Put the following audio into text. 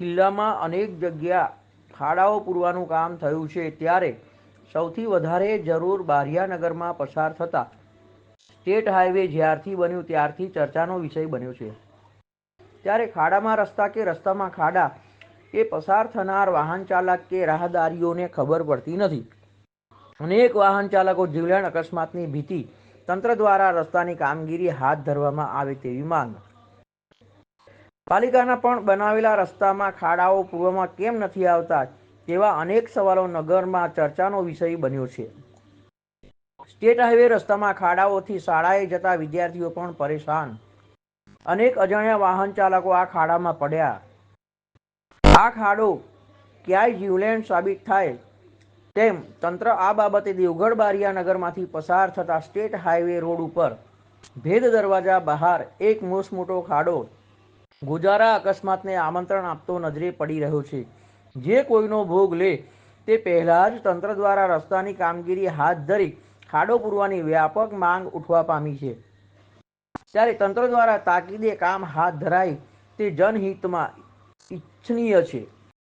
જિલ્લામાં અનેક જગ્યા ખાડાઓ પૂરવાનું કામ થયું છે. ત્યારે સૌથી વધારે જરૂર બારિયાનગરમાં પસાર થતા સ્ટેટ હાઈવે જ્યારથી બન્યું ત્યારથી ચર્ચાનો વિષય બન્યો છે. ત્યારે ખાડામાં રસ્તા કે રસ્તામાં ખાડા એ પસાર થનાર વાહન ચાલક કે રાહદારીઓને ખબર પડતી નથી. અનેક વાહન ચાલકો જીવલેણ અકસ્માતની ભીતિ તંત્ર દ્વારા રસ્તાની કામગીરી હાથ ધરવામાં આવે તેવી માંગ પાલિકાના પણ બનાવેલા રસ્તામાં ખાડાઓ પૂર્વમાં કેમ નથી આવતા તેવા અનેક સવાલો નગરમાં ચર્ચાનો વિષય બન્યો છે. સ્ટેટ હાઈવે રસ્તામાં ખાડાઓથી શાળાએ જતા વિદ્યાર્થીઓ પણ પરેશાન. અનેક અજાણ્યા વાહન ચાલકો આ ખાડામાં પડ્યા. આ ખાડો ક્યાંય જીવલેણ સાબિત થાય? તેમ તંત્ર આ બાબતે દેવગઢ બારિયા નગરમાંથી પસાર થતા સ્ટેટ હાઈવે રોડ ઉપર ભેદ દરવાજા બહાર એક મોટો ખાડો ગુજારા અકસ્માતને આમંત્રણ આપતો નજરે પડી રહ્યો છે. જે કોઈનો ભોગ લે, તે પહેલાં જ તંત્ર દ્વારા રસ્તાની કામગીરી હાથ ધરી ખાડો પૂરવાની વ્યાપક માંગ ઉઠવા પામી છે. ત્યારે તંત્ર દ્વારા તાકીદે કામ હાથ ધરાય તે જનહિતમાં ઇચ્છનીય છે.